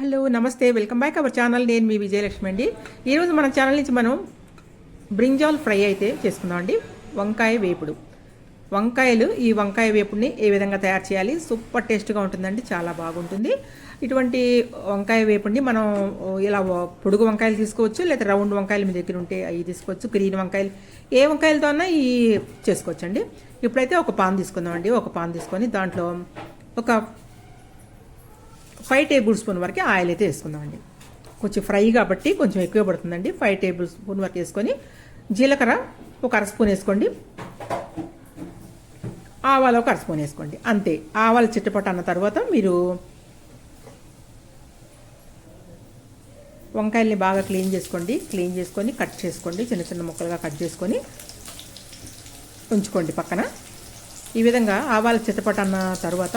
Hello నమస్తే. Welcome back our channel. నేను మీ విజయలక్ష్మి అండి. ఈరోజు మన ఛానల్ నుంచి మనం బ్రింజాల్ ఫ్రై అయితే చేసుకుందాం అండి. వంకాయ వేపుడు. వంకాయలు ఈ వంకాయ వేపుడిని ఏ విధంగా తయారు చేయాలి? సూపర్ టేస్ట్గా ఉంటుందండి. చాలా బాగుంటుంది. ఇటువంటి వంకాయ వేపుడిని మనం ఇలా పొడుగు వంకాయలు తీసుకోవచ్చు లేదా రౌండ్ వంకాయలు మీ దగ్గర ఉంటే అవి తీసుకోవచ్చు గ్రీన్ వంకాయలు. ఏ వంకాయలతో అన్నా ఈ చేసుకోవచ్చండి. ఇప్పుడైతే ఒక పాన్ తీసుకుందాం అండి. ఒక పాన్ తీసుకొని దాంట్లో ఒక ఫైవ్ టేబుల్ స్పూన్ వరకు ఆయిల్ అయితే వేసుకుందామండి. కొంచెం ఫ్రై కాబట్టి కొంచెం ఎక్కువ పడుతుందండి. ఫైవ్ టేబుల్ స్పూన్ వరకు వేసుకొని జీలకర్ర ఒక అర స్పూన్ వేసుకోండి. ఆవాలు ఒక అర స్పూన్ వేసుకోండి. అంతే. ఆవాలు చిట్టపట్ట అన్న తర్వాత మీరు వంకాయల్ని బాగా క్లీన్ చేసుకోండి. క్లీన్ చేసుకొని కట్ చేసుకోండి. చిన్న చిన్న ముక్కలుగా కట్ చేసుకొని ఉంచుకోండి పక్కన. ఈ విధంగా ఆవాలు చిట్టపట్ట అన్న తర్వాత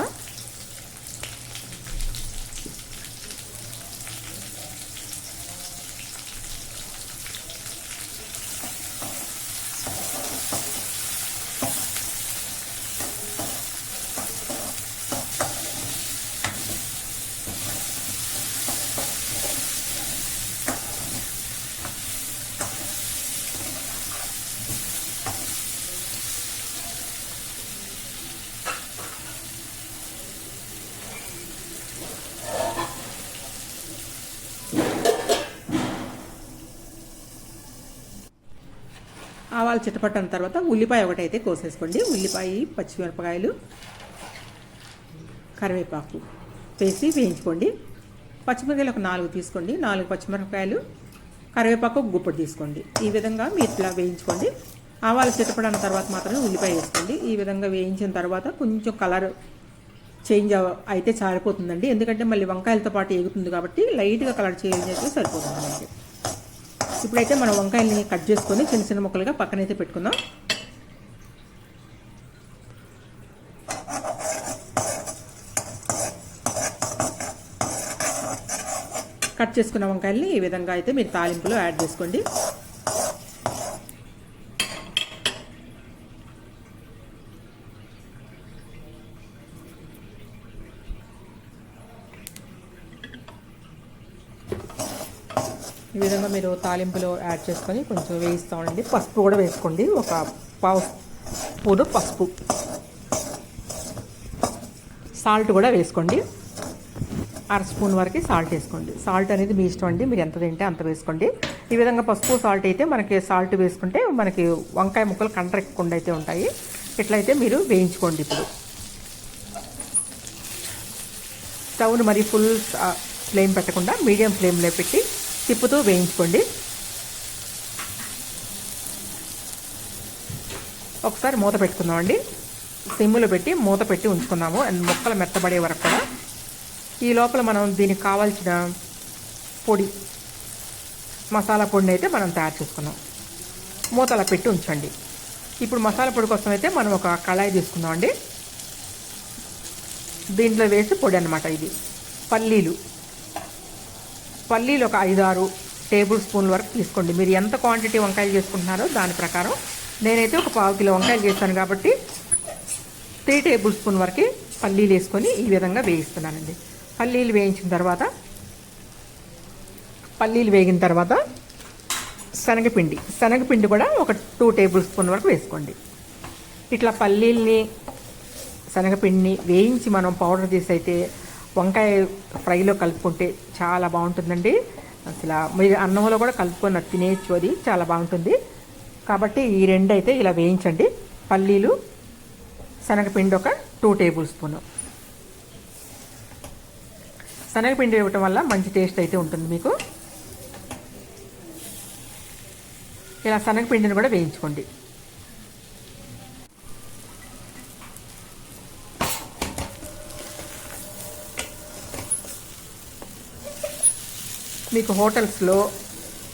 ఆవాలు చిట్టపట్టిన తర్వాత ఉల్లిపాయ ఒకటైతే కోసేసుకోండి. ఉల్లిపాయ పచ్చిమిరపకాయలు కరివేపాకు వేసి వేయించుకోండి. పచ్చిమిరపకాయలు ఒక నాలుగు తీసుకోండి. నాలుగు పచ్చిమిరపకాయలు కరివేపాకు గుప్పటి తీసుకోండి. ఈ విధంగా మీరు ఇట్లా వేయించుకోండి. ఆవాలు చిట్టపడిన తర్వాత మాత్రమే ఉల్లిపాయ వేసుకోండి. ఈ విధంగా వేయించిన తర్వాత కొంచెం కలర్ చేంజ్ అయితే చారిపోతుందండి. ఎందుకంటే మళ్ళీ వంకాయలతో పాటు ఎగుతుంది కాబట్టి లైట్గా కలర్ చేంజ్ అయితే సరిపోతుంది ఇప్పుడైతే మనం వంకాయల్ని కట్ చేసుకొని చిన్న చిన్న ముక్కలుగా పక్కనైతే పెట్టుకుందాం. కట్ చేసుకున్న వంకాయల్ని ఈ విధంగా అయితే మీరు తాలింపులో యాడ్ చేసుకోండి. ఈ విధంగా మీరు తాలింపులో యాడ్ చేసుకొని కొంచెం వేయిస్తూ ఉండండి. పసుపు కూడా వేసుకోండి. ఒక పావు స్పూను పసుపు. సాల్ట్ కూడా వేసుకోండి. అర స్పూన్ వరకు సాల్ట్ వేసుకోండి. సాల్ట్ అనేది మీ ఇష్టం అండి. మీరు ఎంత తింటే అంత వేసుకోండి. ఈ విధంగా పసుపు సాల్ట్ అయితే మనకి సాల్ట్ వేసుకుంటే మనకి వంకాయ ముక్కలు కంటరెక్కకుండా అయితే ఉంటాయి. ఇట్లయితే మీరు వేయించుకోండి ఇప్పుడు. స్టవ్ను మరి ఫుల్ ఫ్లేమ్ పెట్టకుండా మీడియం ఫ్లేమ్లో పెట్టి తిప్పుతూ వేయించుకోండి. ఒకసారి మూత పెట్టుకుందామండి. సిమ్ములు పెట్టి మూత పెట్టి ఉంచుకుందాము. అండ్ ముక్కలు మెత్తబడే వరకు కూడా. ఈ లోపల మనం దీనికి కావాల్సిన పొడి మసాలా పొడిని అయితే మనం తయారు చేసుకున్నాం మూత అలా పెట్టి ఉంచండి. ఇప్పుడు మసాలా పొడి కోసం అయితే మనం ఒక కళాయి తీసుకుందామండి. దీంట్లో వేసి పొడి అనమాట ఇది. పల్లీలు. పల్లీలు ఒక ఐదు ఆరు టేబుల్ స్పూన్ వరకు తీసుకోండి. మీరు ఎంత క్వాంటిటీ వంకాయలు చేసుకుంటున్నారో దాని ప్రకారం నేనైతే ఒక పావు కిలో వంకాయలు చేస్తాను కాబట్టి త్రీ టేబుల్ స్పూన్ వరకు పల్లీలు వేసుకొని ఈ విధంగా వేయిస్తున్నానండి. పల్లీలు వేయించిన తర్వాత పల్లీలు వేగిన తర్వాత శనగపిండి. శనగపిండి కూడా ఒక టూ టేబుల్ స్పూన్ వరకు వేసుకోండి. ఇట్లా పల్లీల్ని శనగపిండిని వేయించి మనం పౌడర్ తీసి అయితే వంకాయ ఫ్రైలో కలుపుకుంటే చాలా బాగుంటుందండి. అసలు మీరు అన్నంలో కూడా కలుపుకొని తినేయచ్చు అది చాలా బాగుంటుంది. కాబట్టి ఈ రెండు అయితే ఇలా వేయించండి. పల్లీలు శనగపిండి ఒక టూ టేబుల్ స్పూన్. శనగపిండి ఇవ్వటం వల్ల మంచి టేస్ట్ అయితే ఉంటుంది మీకు. ఇలా శనగపిండిని కూడా వేయించుకోండి. మీకు హోటల్స్లో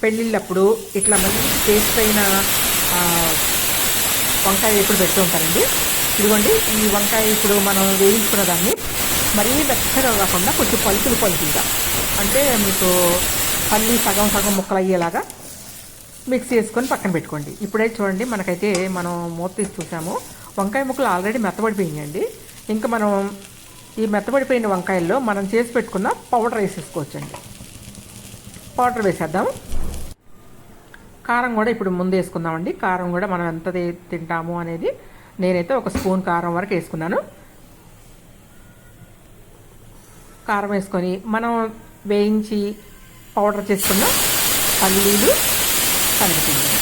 పెళ్ళిళ్ళప్పుడు ఇట్లా మంచి టేస్ట్ అయిన వంకాయ ఎప్పుడు పెడుతూ ఉంటారండి. ఇదిగోండి ఈ వంకాయ ఇప్పుడు మనం వేయించుకున్న దాన్ని మరీ మెత్తగా కాకుండా కొంచెం పలుకులు పలుకులుగా అంటే మీకు పల్లి సగం సగం ముక్కలు అయ్యేలాగా మిక్స్ చేసుకొని పక్కన పెట్టుకోండి. ఇప్పుడైతే చూడండి మనకైతే మనం మూత తీసి చూసాము. వంకాయ ముక్కలు ఆల్రెడీ మెత్తబడిపోయినాయండి. ఇంకా మనం ఈ మెత్తబడిపోయిన వంకాయల్లో మనం చేసి పెట్టుకున్న పౌడర్ వేసేసుకోవచ్చండి. పౌడర్ వేసేద్దాం. కారం కూడా ఇప్పుడు ముందు వేసుకుందామండి. కారం కూడా మనం ఎంత తింటాము అనేది నేనైతే ఒక స్పూన్ కారం వరకు వేసుకున్నాను. కారం వేసుకొని మనం వేయించి పౌడర్ చేసుకున్న పల్లీలు కలుపుకుందాం.